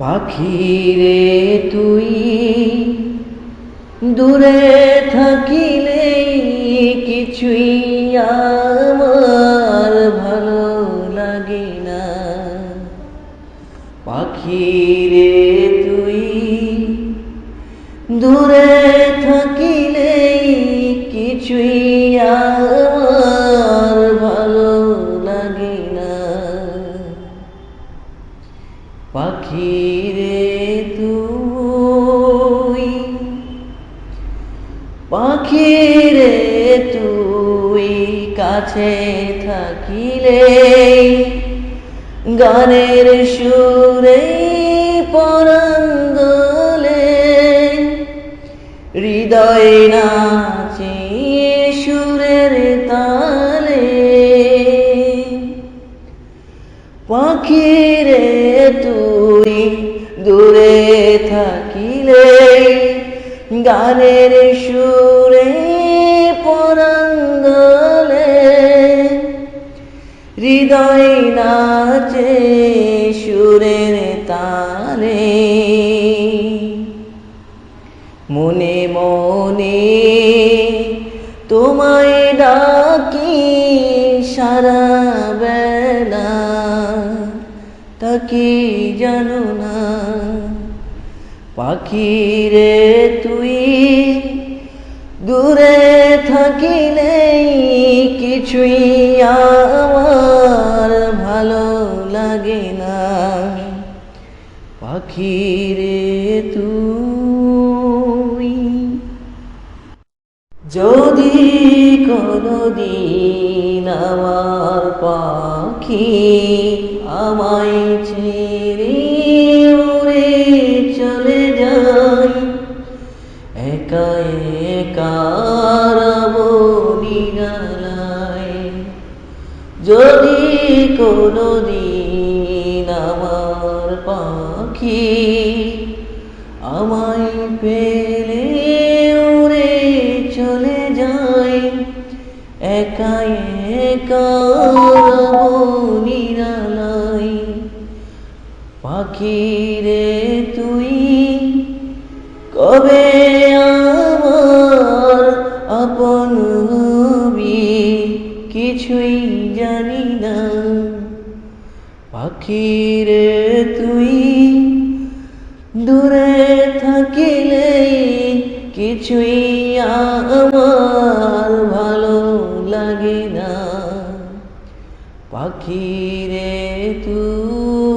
পাখি রে তুই দূরে থাকিলে কিছুই আমার ভালো লাগে না। পাখি রে তুই দূরে থাকিলে কিছুই আমার পাখি রে তুই পাখি রে তুই কাছে থাকিলে গানের সুরে পরঙ্গলে হৃদয় নাচে পাখিরে তুই দূরে থাকিলে, গানের সুরে পরঙ্গলে হৃদয় নাচে সুরের তালে। মনে মনে তোমায় ডাকি সারা বেলা তাকে জানো না। পাখি রে তুই দূরে থাকিলে কিছুই আমার ভালো লাগে না। পাখি রে তুই যদি কোনদিন আমার পাখি আমায় ছেড়ে উড়ে চলে যায়। একা একা নিরালায় যদি কোনদিন আমার পাখি আমায় পেলে একা একা রব পাখি রে তুই কবে আমার আপন কিছুই জানি না। পাখি রে তুই দূরে থাকিলে কিছুই Aquí debo...